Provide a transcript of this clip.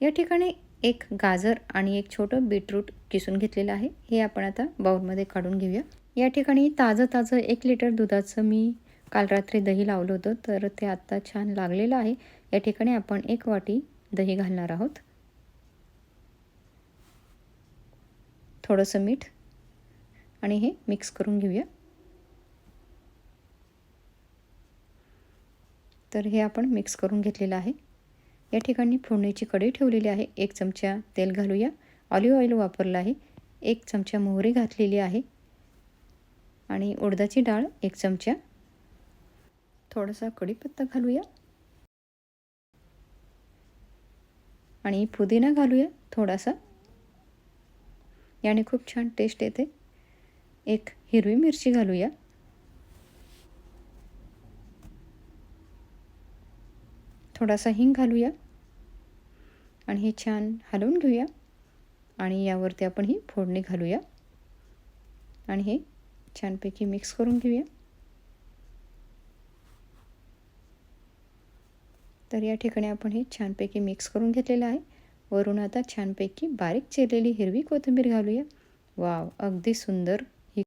या ठिकाणी एक गाजर आणि एक छोटं बीटरूट किसून घेतलेलं आहे. हे आपण आता बाउलमध्ये काढून घेऊया. या ठिकाणी ताजं ताजं एक लिटर दुधाचं मी काल रात्री दही लावलं होतं तर ते आत्ता छान लागलेलं आहे. या ठिकाणी आपण एक वाटी दही घालणार आहोत. थोडंसं मीठ आणि हे मिक्स करून घेऊया. तर हे आपण मिक्स करून घेतलेलं आहे. या ठिकाणी फोडणीची कढई ठेवलेली आहे. एक चमचा तेल घालूया. ऑलिव्ह ऑइल वापरलं आहे. एक चमचा मोहरी घातलेली आहे. आणि उडदाची डाळ एक चमचा. थोडासा कढीपत्ता घालूया. आणि पुदिना घालूया थोडासा. याने खूप छान टेस्ट येते. एक हिरवी मिरची घालूया. थोडासा हिंग घालूया. आणि हे छान हलवून घेऊया. आणि यावरती आपण ही फोडणी घालूया. आणि हे छानपैकी मिक्स करून घेऊया. तर या ठिकाणी आपण हे छानपैकी मिक्स करून घेतलेलं आहे. वरून आता छानपैकी बारीक चिरलेली हिरवी कोथिंबीर घालूया. वाव अगदी सुंदर.